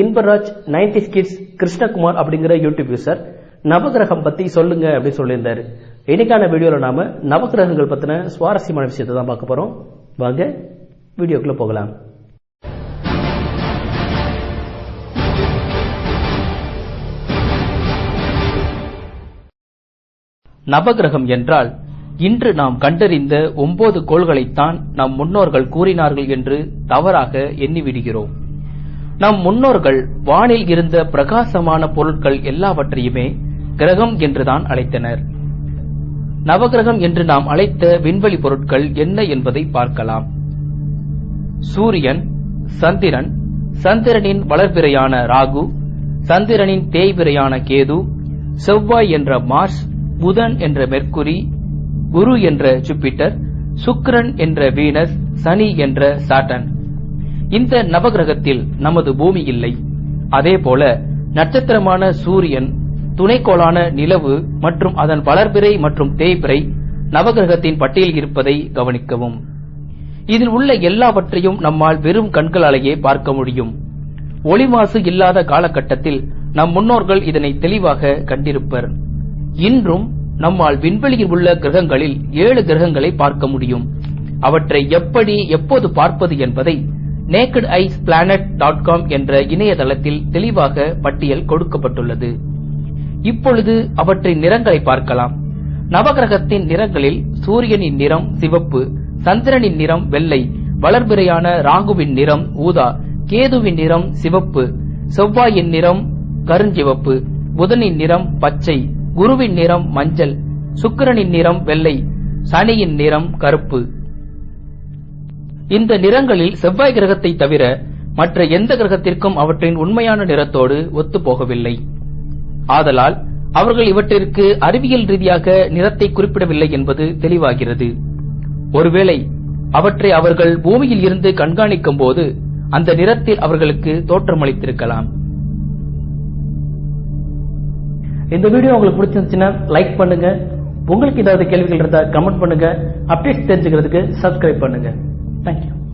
Inbaraj ninety kids Krishnakumar அப்படிங்கிற YouTube user. நவகிரகம் பத்தி சொல்லுங்க அப்படின்னு சொல்லியிருந்தாரு. இன்னைக்கான வீடியோல நாம நவகிரகங்கள் பத்தின சுவாரஸ்யமான விஷயத்தை தான் பார்க்க போறோம். வாங்க வீடியோக்குள்ள போகலாம். நவகிரகம் என்றால் இன்று நாம் கண்டறிந்த ஒன்பது கோள்களைத்தான் நம் முன்னோர்கள் கூறினார்கள் என்று தவறாக எண்ணிவிடுகிறோம். நம் முன்னோர்கள் வானில் இருந்த பிரகாசமான பொருட்கள் எல்லாவற்றையுமே கிரகம் என்றுதான் அழைத்தனர். நவகிரகம் என்று நாம் அழைத்த விண்வெளி பொருட்கள் என்ன என்பதை பார்க்கலாம். சூரியன் சந்திரன் சந்திரனின் வளர்பிறையான ராகு சந்திரனின் தேய்பிறையான கேது செவ்வாய் என்ற மார்ஸ் புதன் என்ற மெர்க்குரி குரு என்ற ஜூபிட்டர் சுக்கிரன் என்ற வீனஸ் சனி என்ற சாட்டன். இந்த நவகிரகத்தில் நமது பூமி இல்லை. அதேபோல நட்சத்திரமான சூரியன் துணைக்கோளான நிலவு மற்றும் அதன் வளர்பிறை மற்றும் தேய்பிறை நவகிரகத்தின் பட்டியல் இருப்பதை கவனிக்கவும். இதில் உள்ள எல்லாவற்றையும் நம்மால் வெறும் கண்களாலேயே பார்க்க முடியும். ஒளி மாசு இல்லாத காலகட்டத்தில் நம் முன்னோர்கள் இதனை தெளிவாக கண்டிருப்பர். இன்றும் நம்மால் விண்வெளியில் உள்ள கிரகங்களில் ஏழு கிரகங்களை பார்க்க முடியும். அவற்றை எப்படி எப்போது பார்ப்பது என்பதை naked eyes planet dot com என்ற இணையதளத்தில் தெளிவாக பட்டியல் கொடுக்கப்பட்டுள்ளது. இப்பொழுது அவற்றின் நிறங்களை பார்க்கலாம். நவகிரகத்தின் நிறங்களில் சூரியனின் நிறம் சிவப்பு சந்திரனின் நிறம் வெள்ளை வளர்பிறையான ராகுவின் நிறம் ஊதா கேதுவின் நிறம் சிவப்பு செவ்வாயின் நிறம் கருஞ்சிவப்பு புதனின் நிறம் பச்சை குருவின் நிறம் மஞ்சள் சுக்கிரனின் நிறம் வெள்ளை சனியின் நிறம் கருப்பு. இந்த நிறங்களில் செவ்வாய் கிரகத்தை தவிர மற்ற எந்த கிரகத்திற்கும் அவற்றின் உண்மையான நிறத்தோடு ஒத்துப்போகவில்லை ஆதலால் அவர்கள் இவற்றிற்கு அறிவியல் ரீதியாக நிறத்தை குறிப்பிடவில்லை என்பது தெளிவாகிறது. ஒருவேளை அவற்றை அவர்கள் பூமியில் இருந்து கண்காணிக்கும் போது அந்த நிறத்தில் அவர்களுக்கு தோற்றமளித்திருக்கலாம். இந்த வீடியோ உங்களுக்கு பிடிச்சிருந்துச்சுன்னா லைக் பண்ணுங்க. உங்களுக்கு ஏதாவது கேள்விகள் இருந்தால் கமெண்ட் பண்ணுங்க. அப்டேட்ஸ் தெரிஞ்சுக்கிறதுக்கு சப்ஸ்கிரைப் பண்ணுங்க. Thank you.